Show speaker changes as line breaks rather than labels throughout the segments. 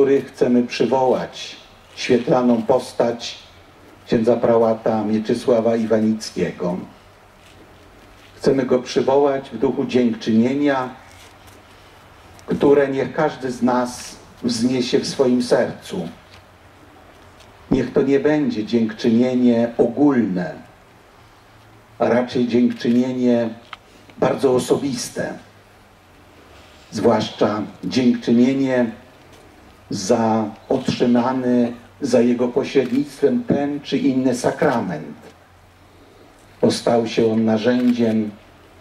których chcemy przywołać świetlaną postać księdza prałata Mieczysława Iwanickiego. Chcemy go przywołać w duchu dziękczynienia, które niech każdy z nas wzniesie w swoim sercu. Niech to nie będzie dziękczynienie ogólne, a raczej dziękczynienie bardzo osobiste, zwłaszcza dziękczynienie za otrzymany za jego pośrednictwem ten czy inny sakrament. Postał się on narzędziem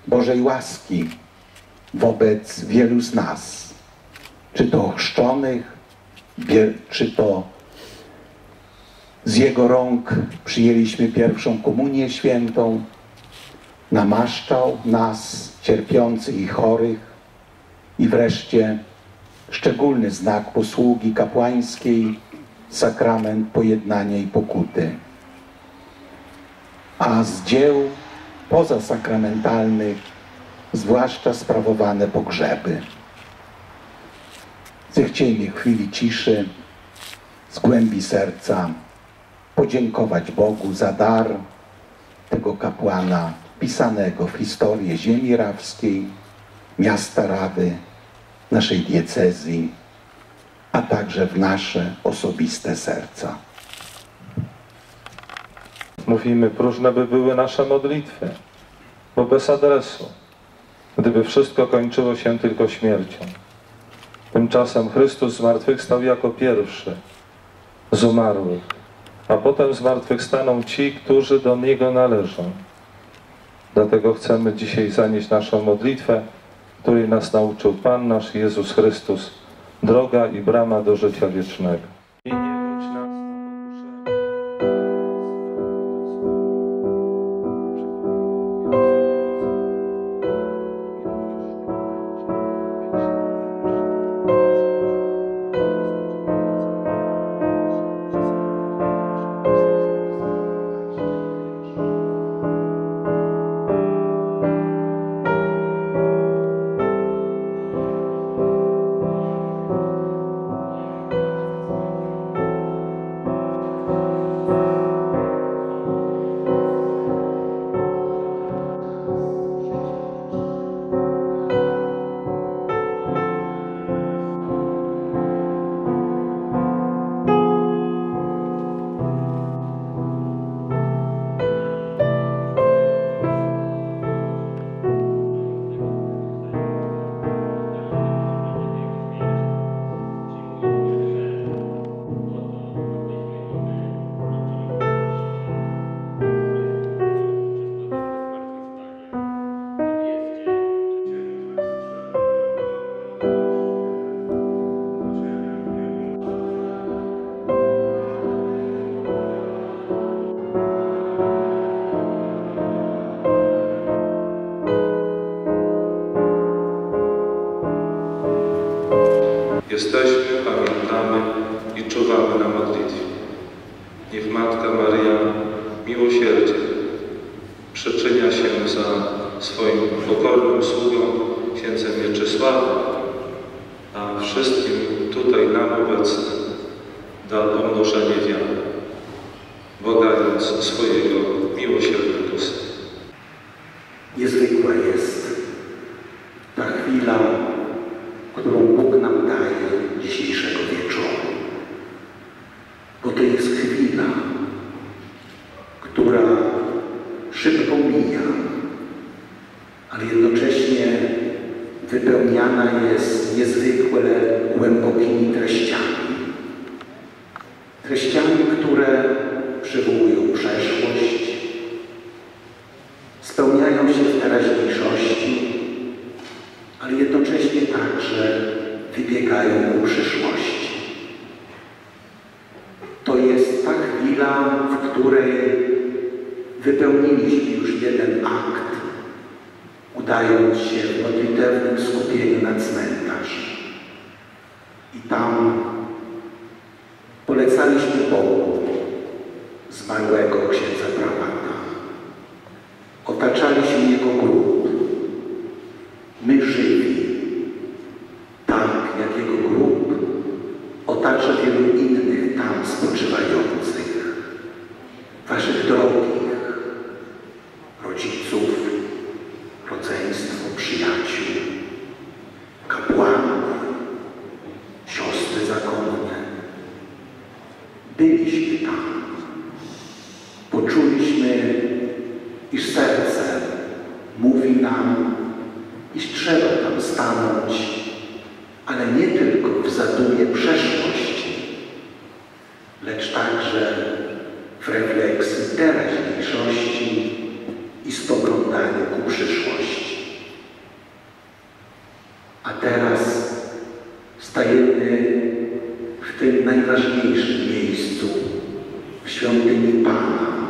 Bożej łaski wobec wielu z nas, czy to ochrzczonych, czy to z jego rąk przyjęliśmy pierwszą komunię świętą, namaszczał nas, cierpiących i chorych, i wreszcie szczególny znak posługi kapłańskiej, sakrament pojednania i pokuty. A z dzieł pozasakramentalnych, zwłaszcza sprawowane pogrzeby. Zechciejmy chwili ciszy z głębi serca podziękować Bogu za dar tego kapłana pisanego w historię ziemi rawskiej, miasta Rawy, naszej diecezji, a także w nasze osobiste serca.
Mówimy, próżne by były nasze modlitwy, bo bez adresu, gdyby wszystko kończyło się tylko śmiercią. Tymczasem Chrystus zmartwychwstał jako pierwszy z umarłych, a potem zmartwychwstaną ci, którzy do Niego należą. Dlatego chcemy dzisiaj zanieść naszą modlitwę, której nas nauczył Pan nasz Jezus Chrystus, droga i brama do życia wiecznego. Jesteśmy, pamiętamy i czuwamy na modlitwie. Niech Matka Maria miłosierdzie przyczynia się za swoim pokornym sługą księdzem Mieczysławem, a wszystkim tutaj nam obecnym da pomnożenie wiary, błagając swojego miłosiernego Syna.
Niezwykła jest ta chwila, którą Bóg nam daje dzisiejszego wieczoru. Bo to jest chwila, która szybko mija, ale jednocześnie wypełniana jest niezwykle głębokimi treściami. Treściami, które przywołują przeszłość, spełniają się w teraźniejszości, ale jednocześnie także wybiegają ku przyszłości. To jest ta chwila, w której wypełniliśmy już jeden akt, udając się w modlitewnym skupieniu na cmentarz. I tam polecaliśmy Bogu zmarłego Byliśmy tam. Poczuliśmy, iż serce mówi nam, iż trzeba tam stanąć, ale nie tylko w zadumie przeszłości, lecz także w refleksji teraźniejszości i spoglądaniu ku przyszłości. A teraz stajemy tym najważniejszym miejscu, w świątyni Pana.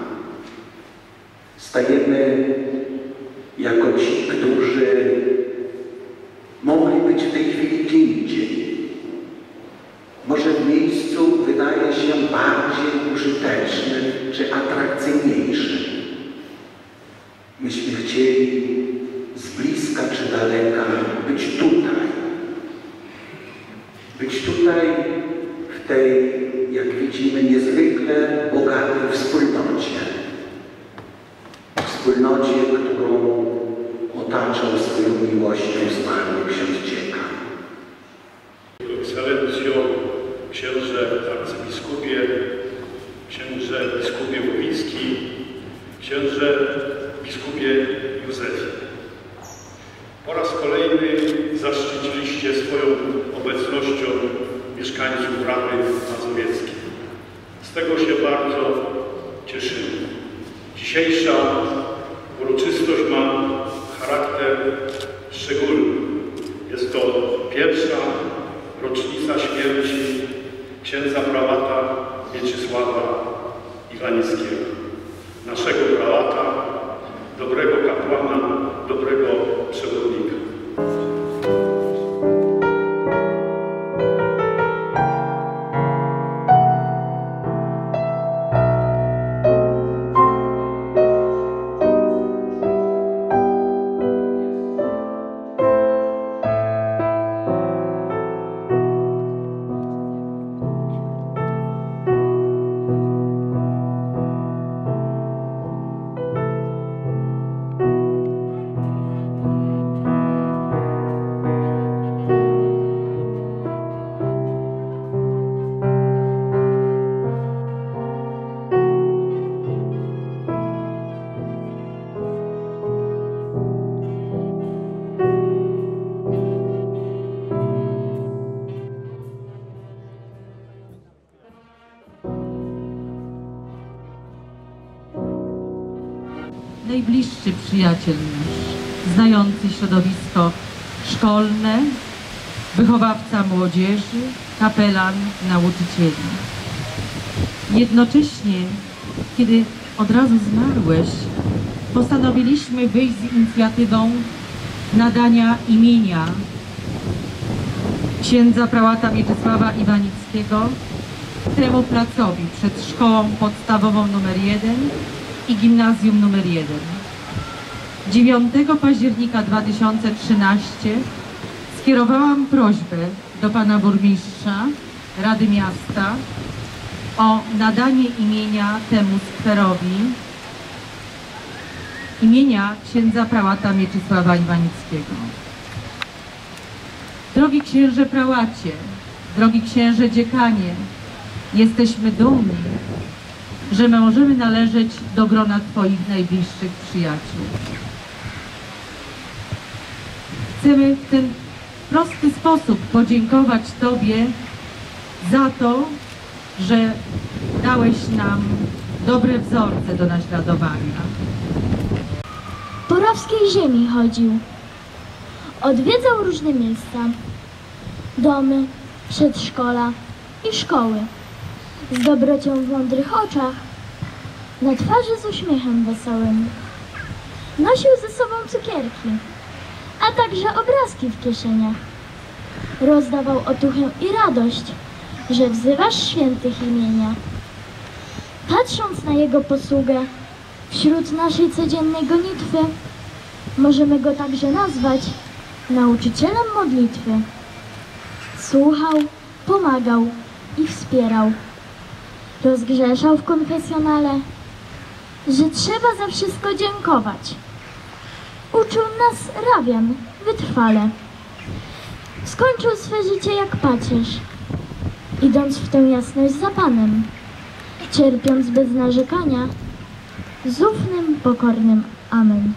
Stajemy jako ci, którzy mogli być w tej chwili gdzie indziej. Może w miejscu wydaje się bardziej użytecznym czy atrakcyjniejszym. Myśmy chcieli z bliska czy daleka być tutaj. Być tutaj tej, jak widzimy, niezwykle bogatej wspólnocie.
Mieszkańców Bramy Mazowieckiej. Z tego się bardzo cieszymy. Dzisiejsza uroczystość ma charakter szczególny. Jest to pierwsza rocznica śmierci księdza prałata Mieczysława Iwanickiego.
Najbliższy przyjaciel nasz, znający środowisko szkolne, wychowawca młodzieży, kapelan, nauczycieli. Jednocześnie, kiedy od razu zmarłeś, postanowiliśmy wyjść z inicjatywą nadania imienia księdza prałata Mieczysława Iwanickiego temu placowi przed szkołą podstawową nr 1 i gimnazjum nr 1. 9 października 2013 skierowałam prośbę do pana burmistrza Rady Miasta o nadanie imienia temu skwerowi imienia księdza prałata Mieczysława Iwanickiego. Drogi księże prałacie, drogi księże dziekanie, jesteśmy dumni, że my możemy należeć do grona Twoich najbliższych przyjaciół. Chcemy w ten prosty sposób podziękować Tobie za to, że dałeś nam dobre wzorce do naśladowania.
Po rawskiej ziemi chodził. Odwiedzał różne miejsca, domy, przedszkola i szkoły. Z dobrocią w mądrych oczach, na twarzy z uśmiechem wesołym. Nosił ze sobą cukierki, a także obrazki w kieszeniach. Rozdawał otuchę i radość, że wzywasz świętych imienia. Patrząc na jego posługę wśród naszej codziennej gonitwy, możemy go także nazwać nauczycielem modlitwy. Słuchał, pomagał i wspierał. Rozgrzeszał w konfesjonale,
że trzeba za wszystko dziękować. Uczył nas Rawian wytrwale. Skończył swe życie jak pacierz, idąc w tę jasność za Panem, cierpiąc bez narzekania, z ufnym, pokornym Amen.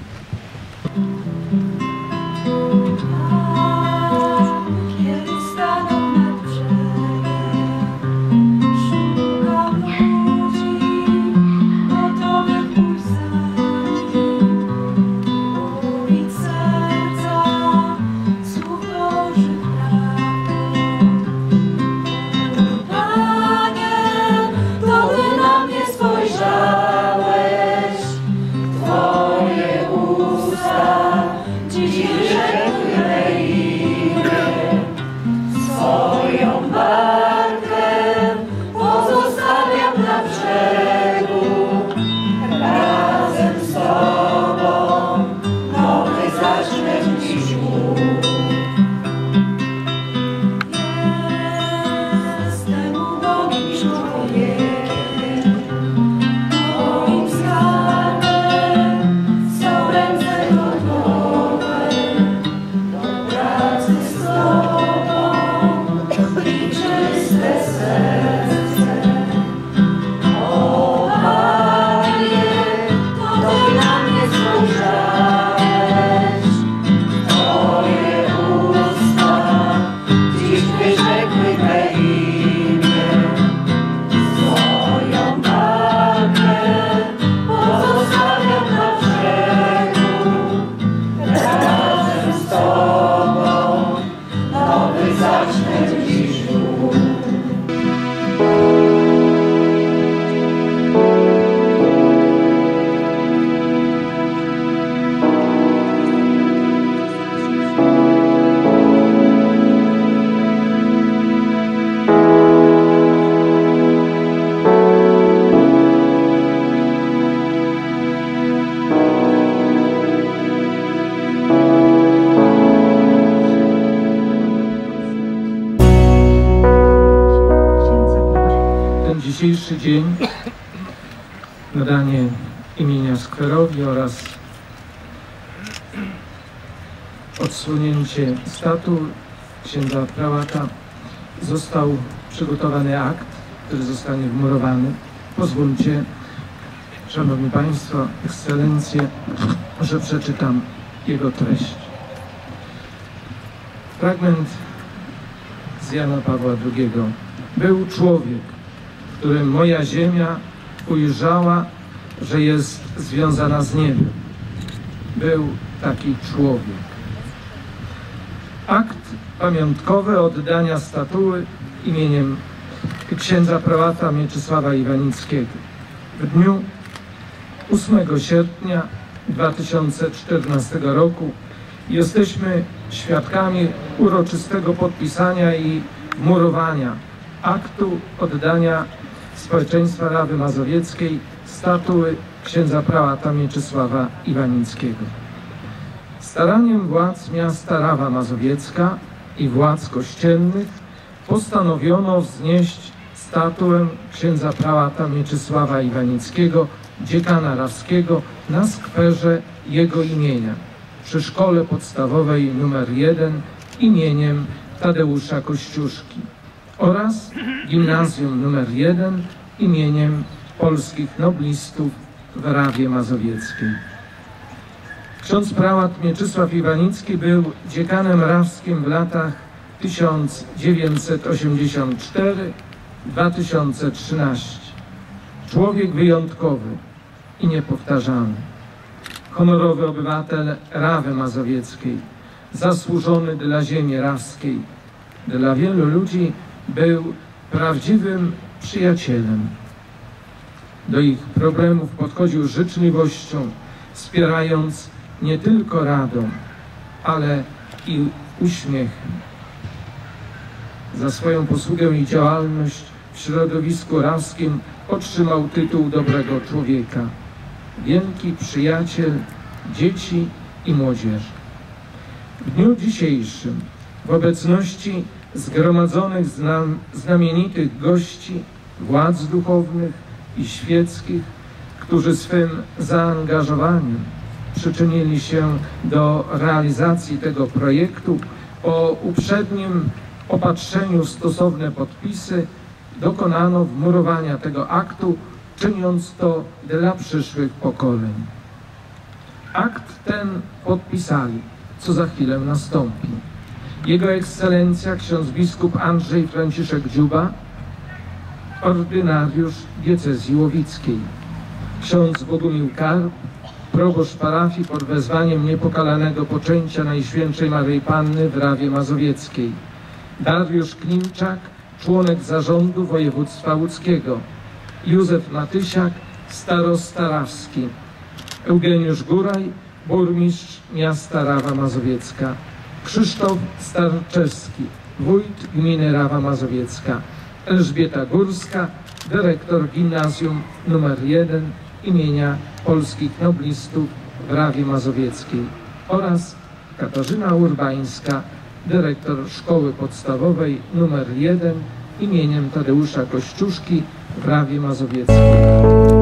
Dzień, nadanie imienia skwerowi oraz odsłonięcie statu księdza prałata został przygotowany akt, który zostanie wmurowany. Pozwólcie, Szanowni Państwo, Ekscelencje, że przeczytam jego treść. Fragment z Jana Pawła II. Był człowiek, którym moja ziemia ujrzała, że jest związana z niebem. Był taki człowiek. Akt pamiątkowy oddania statuły imieniem księdza prałata Mieczysława Iwanickiego. W dniu 8 sierpnia 2014 roku jesteśmy świadkami uroczystego podpisania i murowania aktu oddania społeczeństwa Rawy Mazowieckiej statuły księdza prałata Mieczysława Iwanickiego. Staraniem władz miasta Rawa Mazowiecka i władz kościelnych postanowiono wznieść statuę księdza prałata Mieczysława Iwanickiego, dziekana rawskiego, na skwerze jego imienia przy szkole podstawowej nr 1 imieniem Tadeusza Kościuszki oraz gimnazjum nr 1 imieniem polskich noblistów w Rawie Mazowieckiej. Ksiądz prałat Mieczysław Iwanicki był dziekanem rawskim w latach 1984-2013. Człowiek wyjątkowy i niepowtarzalny. Honorowy obywatel Rawy Mazowieckiej, zasłużony dla ziemi rawskiej. Dla wielu ludzi był prawdziwym przyjacielem. Do ich problemów podchodził życzliwością, wspierając nie tylko radą, ale i uśmiechem. Za swoją posługę i działalność w środowisku rawskim otrzymał tytuł dobrego człowieka. Wielki przyjaciel dzieci i młodzieży. W dniu dzisiejszym w obecności zgromadzonych znam, znamienitych gości, władz duchownych i świeckich, którzy swym zaangażowaniem przyczynili się do realizacji tego projektu. Po uprzednim opatrzeniu stosowne podpisy dokonano wmurowania tego aktu, czyniąc to dla przyszłych pokoleń. Akt ten podpisali, co za chwilę nastąpi. Jego ekscelencja ksiądz biskup Andrzej Franciszek Dziuba, ordynariusz diecezji łowickiej, ksiądz Bogumił Karp, proboszcz parafii pod wezwaniem niepokalanego poczęcia Najświętszej Maryi Panny w Rawie Mazowieckiej, Dariusz Klimczak, członek zarządu województwa łódzkiego, Józef Matysiak, starosta rawski, Eugeniusz Góraj, burmistrz miasta Rawa Mazowiecka, Krzysztof Starczewski, wójt gminy Rawa Mazowiecka, Elżbieta Górska, dyrektor gimnazjum nr 1 imienia polskich noblistów w Rawie Mazowieckiej oraz Katarzyna Urbańska, dyrektor szkoły podstawowej nr 1 imieniem Tadeusza Kościuszki w Rawie Mazowieckiej.